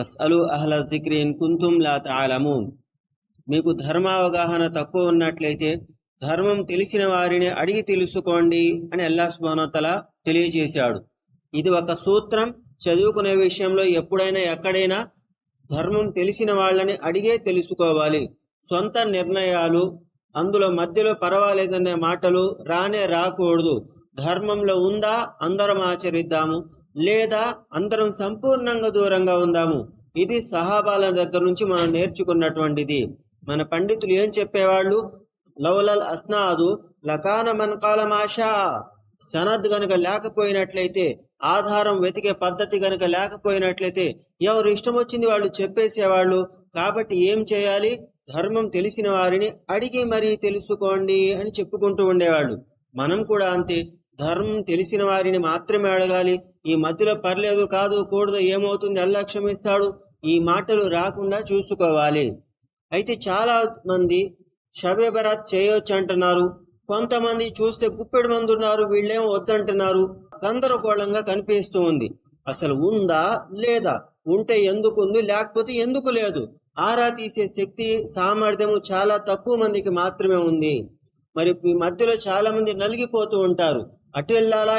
ఫస్అలు Ahle Zikri in కుంతుం లా తాలమూన్. మీకు ధర్మావగాహన తక్కువ ఉన్నట్లయితే ధర్మం తెలిసిన వారిని అడిగి తెలుసుకోండి అని అల్లా సుబానోతల తెలియజేశాడు. ఇది ఒక సూత్రం. చదువుకునే విషయంలో ఎప్పుడైనా ఎక్కడైనా ధర్మం తెలిసిన వాళ్ళని అడిగే తెలుసుకోవాలి. సొంత నిర్ణయాలు అందులో మధ్యలో పర్వాలేదనే మాటలు రానే రాకూడదు. ధర్మంలో ఉందా అందరం ఆచరిద్దాము. లేదా అందరం సంపూర్ణంగా దూరంగా ఉందాము. ఇది సహాబాల దగ్గర నుంచి మనం నేర్చుకున్నటువంటిది. మన పండితులు ఏం చెప్పేవాళ్ళు? లౌలల్ అస్నాదు లకాన మనకాల మాషా. సనద్ గనక లేకపోయినట్లయితే ఆధారం వెతికే పద్ధతి గనక లేకపోయినట్లయితే ఎవరు ఇష్టం వచ్చింది వాళ్ళు చెప్పేసేవాళ్ళు. కాబట్టి ఏం చేయాలి? ధర్మం తెలిసిన వారిని అడిగి మరీ తెలుసుకోండి అని చెప్పుకుంటూ ఉండేవాళ్ళు. మనం కూడా అంతే. ధర్మం తెలిసిన వారిని మాత్రమే అడగాలి. ఈ మధ్యలో పర్లేదు కాదు కూడదు ఏమవుతుంది అల్లా క్షమిస్తాడు. ఈ మాటలు రాకుండా చూసుకోవాలి. అయితే చాలా మంది షబే బరాత్ చేయొచ్చు అంటున్నారు. కొంతమంది చూస్తే గుప్పెడు మంది ఉన్నారు వీళ్ళేం వద్దంటున్నారు. గందరగోళంగా కనిపిస్తూ ఉంది. అసలు ఉందా లేదా? ఉంటే ఎందుకు ఉంది లేకపోతే ఎందుకు లేదు? ఆరా తీసే శక్తి సామర్థ్యము చాలా తక్కువ మందికి మాత్రమే ఉంది. మరి ఈ మధ్యలో చాలా మంది నలిగిపోతూ ఉంటారు. అటు వెళ్ళాలా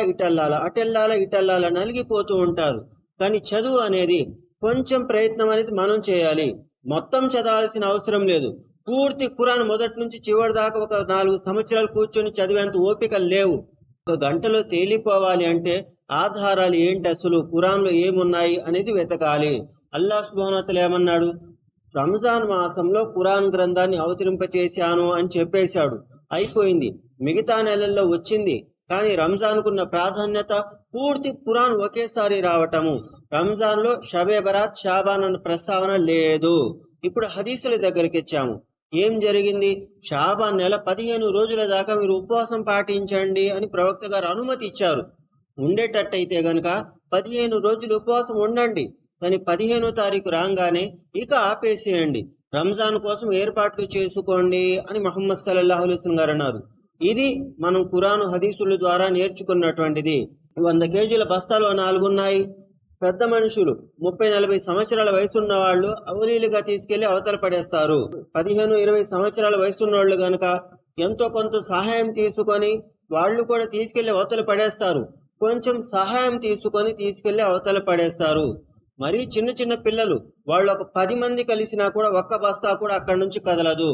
అటెల్లాలా ఇటల్లాలా నలిగిపోతూ ఉంటారు. కానీ చదువు అనేది కొంచెం ప్రయత్నం అనేది మనం చేయాలి. మొత్తం చదవాల్సిన అవసరం లేదు. పూర్తి ఖురాన్ మొదటి నుంచి చివరి దాకా ఒక నాలుగు సంవత్సరాలు కూర్చొని చదివేంత ఓపిక లేవు. ఒక గంటలో తేలిపోవాలి అంటే ఆధారాలు ఏంటి అసలు? కురాన్లో ఏమున్నాయి అనేది వెతకాలి. అల్లాహ్ సుబానతలు ఏమన్నాడు? రంజాన్ మాసంలో ఖురాన్ గ్రంథాన్ని అవతరింపచేశాను అని చెప్పేశాడు. అయిపోయింది. మిగతా నెలల్లో వచ్చింది. కానీ రంజాన్కున్న ప్రాధాన్యత పూర్తి ఖురాన్ ఒకేసారి రావటము. రంజాన్లో షబే బరాత్ షాబాన్ అన్న ప్రస్తావన లేదు. ఇప్పుడు హదీసుల దగ్గరికి వచ్చాము. ఏం జరిగింది? షాబాన్ నెల పదిహేను రోజుల దాకా మీరు ఉపవాసం పాటించండి అని ప్రవక్త గారు అనుమతి ఇచ్చారు. ఉండేటట్టయితే గనక పదిహేను రోజులు ఉపవాసం ఉండండి. కానీ పదిహేనో తారీఖు రాగానే ఇక ఆపేసేయండి. రంజాన్ కోసం ఏర్పాట్లు చేసుకోండి అని మహమ్మద్ సల్లల్లాహు అలైస్ గారు అన్నారు. ఇది మనం కురాను హదీసుల ద్వారా నేర్చుకున్నటువంటిది. వంద కేజీల బస్తాలు నాలుగున్నాయి. పెద్ద మనుషులు ముప్పై నలభై సంవత్సరాల వయసున్న వాళ్ళు అవలీలుగా తీసుకెళ్ళి అవతల పడేస్తారు. పదిహేను ఇరవై సంవత్సరాల వయసున్న వాళ్ళు గనక ఎంతో కొంత సహాయం తీసుకొని వాళ్ళు కూడా తీసుకెళ్ళి అవతల పడేస్తారు. కొంచెం సహాయం తీసుకొని తీసుకెళ్ళి అవతల పడేస్తారు. మరీ చిన్న చిన్న పిల్లలు వాళ్ళు ఒక పది మంది కలిసినా కూడా ఒక్క బస్తా కూడా అక్కడి నుంచి కదలదు.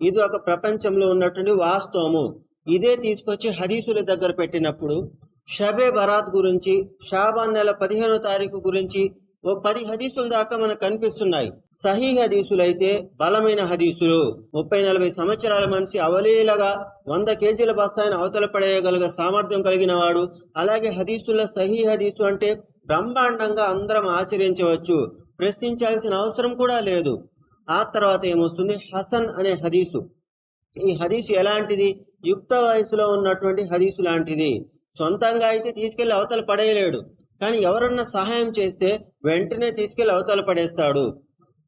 ఇది ఒక ప్రపంచంలో ఉన్నటువంటి వాస్తవము. ఇదే తీసుకొచ్చి హదీసుల దగ్గర పెట్టినప్పుడు షబే బరాత్ గురించి షాబాన్ నెల పదిహేనో తారీఖు గురించి ఓ పది హదీసుల దాకా మనకు కనిపిస్తున్నాయి. సహీ హదీసులు అయితే బలమైన హదీసులు. ముప్పై నలభై సంవత్సరాల మనిషి అవలీలగా వంద కేజీల బస్తాయిని అవతల పడేయగలిగే సామర్థ్యం కలిగిన వాడు అలాగే హదీసుల్లో సహీ హదీసు అంటే బ్రహ్మాండంగా అందరం ఆచరించవచ్చు. ప్రశ్నించాల్సిన అవసరం కూడా లేదు. ఆ తర్వాత ఏమొస్తుంది? హసన్ అనే హదీసు. ఈ హదీసు ఎలాంటిది? యుక్త వయసులో ఉన్నటువంటి హదీసు లాంటిది. సొంతంగా అయితే తీసుకెళ్ళి అవతల పడేయలేడు. కానీ ఎవరన్నా సహాయం చేస్తే వెంటనే తీసుకెళ్ళి అవతల పడేస్తాడు.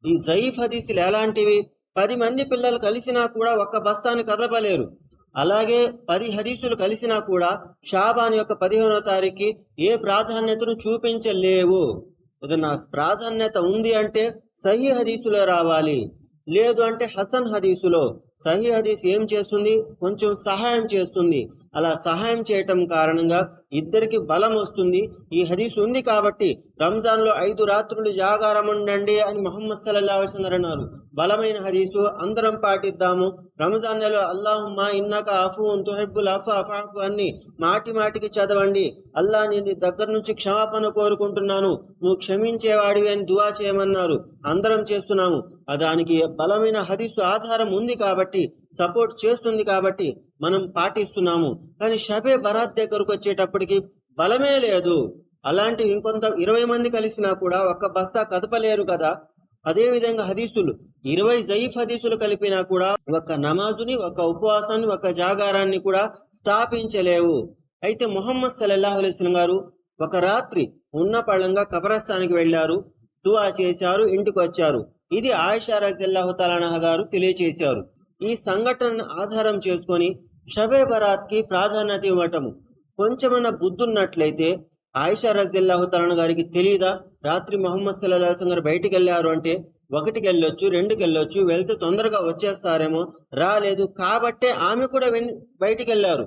ఈ జయీఫ్ హదీసులు ఎలాంటివి? పది మంది పిల్లలు కలిసినా కూడా ఒక్క బస్తాను కదపలేరు. అలాగే పది హదీసులు కలిసినా కూడా షాబాన్ యొక్క పదిహేనో తారీఖుకి ఏ ప్రాధాన్యతను చూపించలేవు. ఏదన్నా ప్రాధాన్యత ఉంది అంటే సహీ హదీసులో రావాలి. లేదు అంటే హసన్ హదీసులో సహీ హదీస్ ఏం చేస్తుంది? కొంచెం సహాయం చేస్తుంది. అలా సహాయం చేయటం కారణంగా ఇద్దరికి బలం వస్తుంది. ఈ హదీస్ ఉంది కాబట్టి రంజాన్లో ఐదు రాత్రులు జాగారం ఉండండి అని మొహమ్మద్ సల్లా అలైహి అన్నారు. బలమైన హదీసు అందరం పాటిద్దాము. రంజాన్ నెలలో అల్లాహుమ్మా ఇన్నక అఫు తుహెబ్బుల్ అఫ్ అఫాఫు అన్ని మాటి మాటికి చదవండి. అల్లా నేను దగ్గర నుంచి క్షమాపణ కోరుకుంటున్నాను. నువ్వు క్షమించేవాడివి అని దువా చేయమన్నారు. అందరం చేస్తున్నాము. దానికి బలమైన హదీసు ఆధారం ఉంది కాబట్టి సపోర్ట్ చేస్తుంది కాబట్టి మనం పాటిస్తున్నాము. కానీ షబే బరాత్ దగ్గరకు వచ్చేటప్పటికి బలమే లేదు. అలాంటి ఇంకొంత ఇరవై మంది కలిసినా కూడా ఒక్క బస్తా కదపలేరు కదా. అదేవిధంగా హదీసులు ఇరవై జయీఫ్ హదీసులు కలిపినా కూడా ఒక నమాజుని ఒక ఉపవాసాన్ని ఒక జాగారాన్ని కూడా స్థాపించలేవు. అయితే మొహమ్మద్ సల్లల్లాహు అలైస్లం గారు ఒక రాత్రి ఉన్న పళ్ళంగా కబరస్థానికి వెళ్ళారు దువా చేశారు ఇంటికి వచ్చారు. ఇది ఆయిషా రజల్లాహు తలానహ గారు తెలియచేశారు. ఈ సంఘటనను ఆధారం చేసుకొని షబే బరాత్కి ప్రాధాన్యత ఇవ్వటము. కొంచెమన్నా బుద్ధున్నట్లయితే ఆయిషా రజిల్లాహు తలన గారికి తెలియదా రాత్రి మొహమ్మద్ సల్లాహం గారు బయటికి వెళ్ళారు అంటే ఒకటికి వెళ్ళొచ్చు రెండుకి వెళ్ళొచ్చు వెళ్తే తొందరగా వచ్చేస్తారేమో రాలేదు కాబట్టే ఆమె కూడా వెన్- బయటికి వెళ్ళారు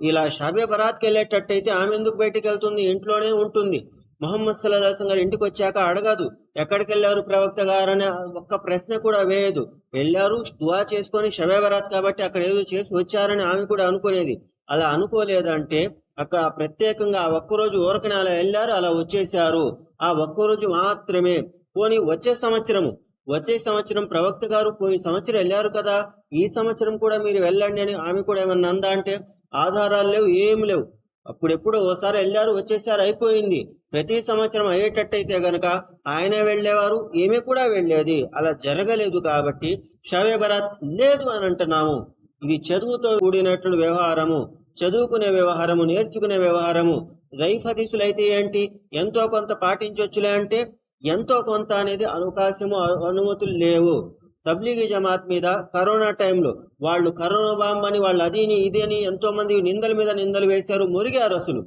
ఇలా షాబే బరాత్కి వెళ్ళేటట్టయితే ఆమె ఎందుకు బయటికి వెళ్తుంది ఇంట్లోనే ఉంటుంది. మొహమ్మద్ సల్లాహం గారు ఇంటికి వచ్చాక అడగదు ఎక్కడికి వెళ్ళారు ప్రవక్త గారు అనే ఒక్క ప్రశ్న కూడా వేయదు. వెళ్ళారు దువా చేసుకొని షబే కాబట్టి అక్కడ ఏదో చేసి వచ్చారని ఆమె కూడా అనుకునేది అలా అనుకోలేదంటే అక్కడ ప్రత్యేకంగా ఆ ఒక్కరోజు ఊరకని అలా వెళ్ళారు అలా వచ్చేసారు ఆ ఒక్కరోజు మాత్రమే. పోని వచ్చే సంవత్సరము వచ్చే సంవత్సరం ప్రవక్త గారు పోయిన సంవత్సరం వెళ్ళారు కదా ఈ సంవత్సరం కూడా మీరు వెళ్ళండి అని ఆమె కూడా ఏమన్నా అందా అంటే ఆధారాలు లేవు ఏం లేవు. అప్పుడెప్పుడు ఓసారి వెళ్ళారు వచ్చేసారు అయిపోయింది. ప్రతి సంవత్సరం అయ్యేటట్టయితే గనక ఆయనే వెళ్ళేవారు ఏమి కూడా వెళ్ళేది అలా జరగలేదు కాబట్టి షవే బరాత్ లేదు అని అంటున్నాము. ఇది చదువుతో కూడినటువంటి వ్యవహారము చదువుకునే వ్యవహారము నేర్చుకునే వ్యవహారము. రైఫ్ హదీసులు అయితే ఏంటి? ఎంతో కొంత పాటించవచ్చులే అంటే ఎంతో కొంత అనేది అవకాశము అనుమతులు లేవు. తబ్లీగీ జమాత్ మీద కరోనా టైంలో వాళ్ళు కరోనా బాంబ్ అని వాళ్ళు అదిని ఇదని అని ఎంతో మంది నిందల మీద నిందలు వేశారు మురిగారు అసలు.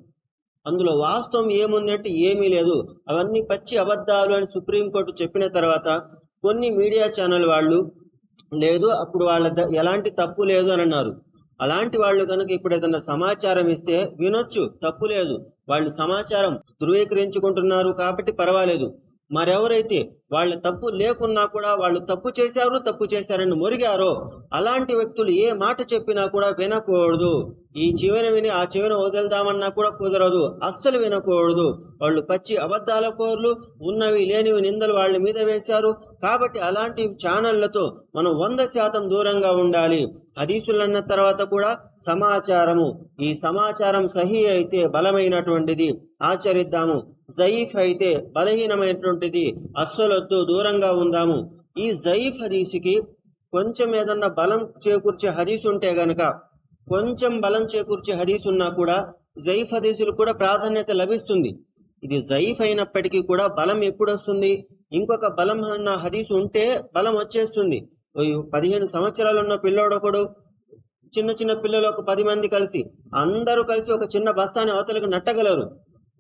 అందులో వాస్తవం ఏముంది అంటే ఏమీ లేదు. అవన్నీ పచ్చి అబద్ధాలు అని సుప్రీంకోర్టు చెప్పిన తర్వాత కొన్ని మీడియా ఛానల్ వాళ్ళు లేదు అప్పుడు వాళ్ళ ఎలాంటి తప్పు లేదు అని అన్నారు. అలాంటి వాళ్ళు కనుక ఇప్పుడు ఏదైనా సమాచారం ఇస్తే వినొచ్చు తప్పు లేదు. వాళ్ళు సమాచారం ధృవీకరించుకుంటున్నారు కాబట్టి పర్వాలేదు. మరెవరైతే వాళ్ళ తప్పు లేకున్నా కూడా వాళ్ళు తప్పు చేశారు తప్పు చేశారని మురిగారో అలాంటి వ్యక్తులు ఏ మాట చెప్పినా కూడా వినకూడదు. ఈ చివన విని ఆ చివన వదిలిదామన్నా కూడా కుదరదు. అస్సలు వినకూడదు. వాళ్ళు పచ్చి అబద్ధాల కోర్లు ఉన్నవి లేనివి నిందలు వాళ్ళ మీద వేశారు. కాబట్టి అలాంటి ఛానళ్ళతో మనం వంద శాతం దూరంగా ఉండాలి. హదీసులు అన్న తర్వాత కూడా సమాచారము. ఈ సమాచారం సహీ అయితే బలమైనటువంటిది. ఆచరిద్దాము. జయీఫ్ అయితే బలహీనమైనటువంటిది. అస్సలొద్దు దూరంగా ఉందాము. ఈ జయీఫ్ హదీసుకి కొంచెం ఏదన్నా బలం చేకూర్చే హదీస్ ఉంటే గనక కొంచెం బలం చేకూర్చే హదీస్ ఉన్నా కూడా జయీఫ్ హదీసులు కూడా ప్రాధాన్యత లభిస్తుంది. ఇది జయీఫ్ అయినప్పటికీ కూడా బలం ఎప్పుడు వస్తుంది ఇంకొక బలం అన్న హదీస్ ఉంటే బలం వచ్చేస్తుంది. పదిహేను సంవత్సరాలు ఉన్న పిల్లోడొకడు చిన్న చిన్న పిల్లలు ఒక పది మంది కలిసి అందరూ కలిసి ఒక చిన్న బస్తాని అవతలకు నట్టగలరు.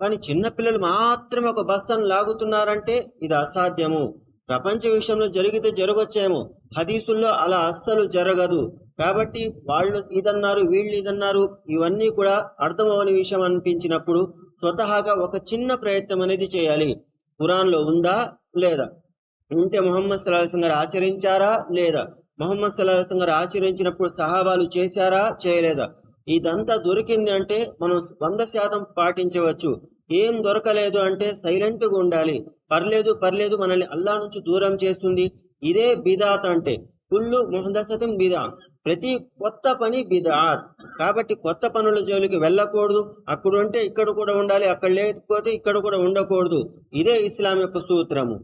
కానీ చిన్నపిల్లలు మాత్రమే ఒక బస్తాను లాగుతున్నారంటే ఇది అసాధ్యము. ప్రపంచ విషయంలో జరిగితే జరగొచ్చేమో. హదీసుల్లో అలా అస్సలు జరగదు. కాబట్టి వాళ్ళు ఇదన్నారు వీళ్ళు ఇదన్నారు ఇవన్నీ కూడా అర్థమవని విషయం అనిపించినప్పుడు స్వతహాగా ఒక చిన్న ప్రయత్నం అనేది చేయాలి. ఖురాన్లో ఉందా లేదా? ఉంటే మొహమ్మద్ సల్లాహం గారు ఆచరించారా లేదా? మొహమ్మద్ సల్లాహం గారు ఆచరించినప్పుడు సహాబాలు చేశారా చేయలేదా? ఇదంతా దొరికింది అంటే మనం వంద శాతం పాటించవచ్చు. ఏం దొరకలేదు అంటే సైలెంట్గా ఉండాలి. పర్లేదు పర్లేదు మనల్ని అల్లా నుంచి దూరం చేస్తుంది. ఇదే బిదాత్ అంటే కుళ్ళు ముహదసతం బిదా. ప్రతి కొత్త పని బిదాత్. కాబట్టి కొత్త పనుల జోలికి వెళ్ళకూడదు. అక్కడ ఉంటే ఇక్కడ కూడా ఉండాలి అక్కడ లేకపోతే ఇక్కడ కూడా ఉండకూడదు. ఇదే ఇస్లాం యొక్క సూత్రము.